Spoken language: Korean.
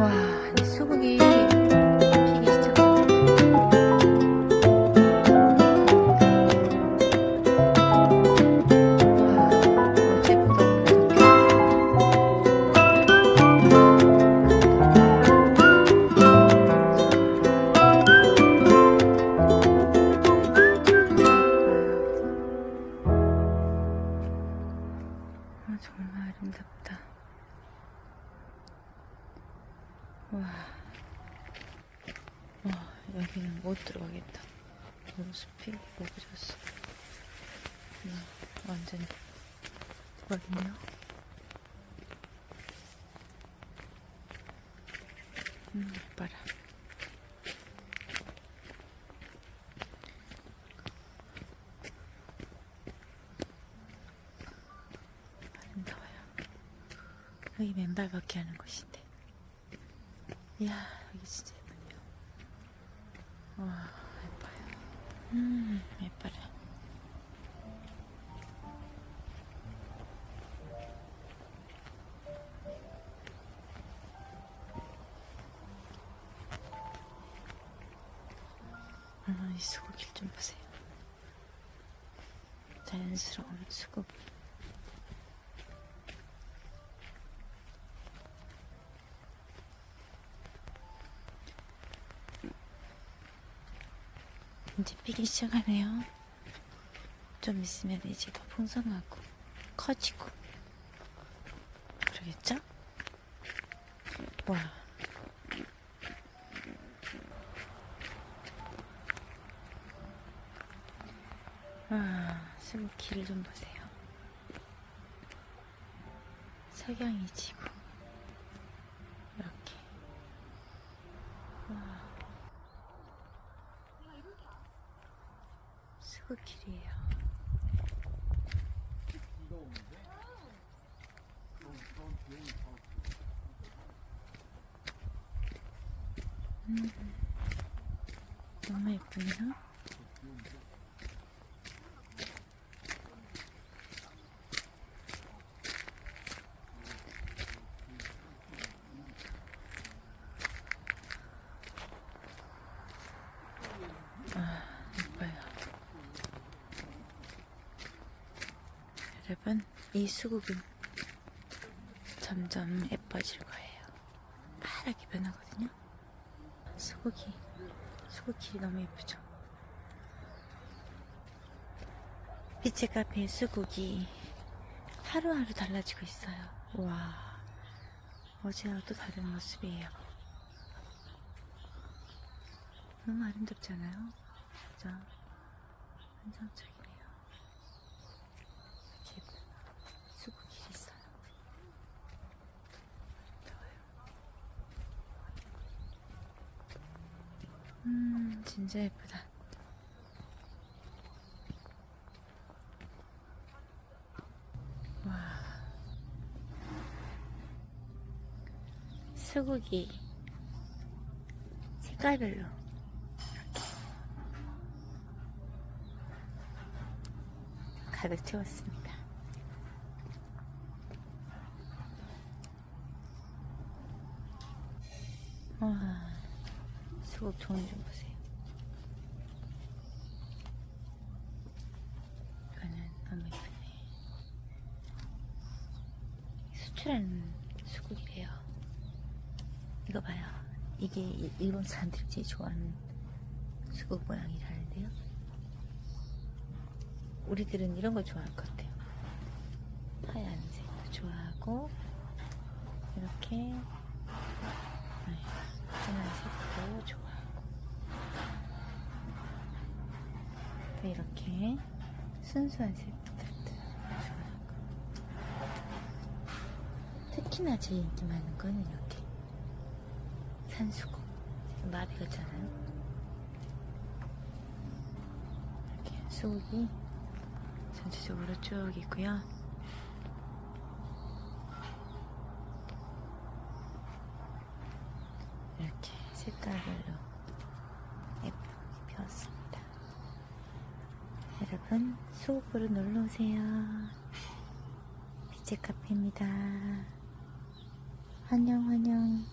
와, 이 수국이 피기 시작한다. 와, 더 아, 정말 아름답다. 와, 와, 여기는 못 들어가겠다. 너무 숲이. 음, 완전히 대박이네요. 음, 봐라. 아름다워요. 여기 맨발 걷기 하는 곳인데. 이야, 여기 진짜 예쁘네요. 와, 예뻐요. 음, 예뻐라. 아, 이 수국일 좀 보세요. 자연스러운 수국. 이제 피기 시작하네요. 좀 있으면 이제 더 풍성하고 커지고 그러겠죠? 와. 아, 수국키를 좀 보세요. 석양이 지고 이렇게. 와. 수국길이에요. 음, 너무 예쁘네요. 아, 예뻐요. 여러분, 이 수국은 점점 예뻐질 거예요. 파랗게 변하거든요. 수국이, 수국이 너무 예쁘죠? 빛의 카페의 수국이 하루하루 달라지고 있어요. 와, 어제와 또 다른 모습이에요. 너무 아름답잖아요? 진짜 환상적이네요. 이렇게 수국이 있어요. 아름다워요. 음, 진짜 예쁘다. 와. 수국이 색깔별로 가득 채웠습니다. 와, 수국 종류 좀 보세요. 이거는 너무 예쁘네. 수출하는 수국이래요. 이거 봐요. 이게 일- 일본 사람들이 제일 좋아하는 수국 모양이라는데요. 우리들은 이런 걸 좋아할 것 같아요. 하얀색도 좋아하고 이렇게 네, 진한 색도 좋아하고 또 이렇게 순수한 색들도 좋아하고 특히나 제일 인기 많은 건 이렇게 산수국 마비 같잖아요. 이렇게 수국이 전체적으로 쭉 있고요. 이렇게 색깔별로 예쁘게 피었습니다. 여러분 수국으로 놀러 오세요. 빛의 카페입니다. 환영 환영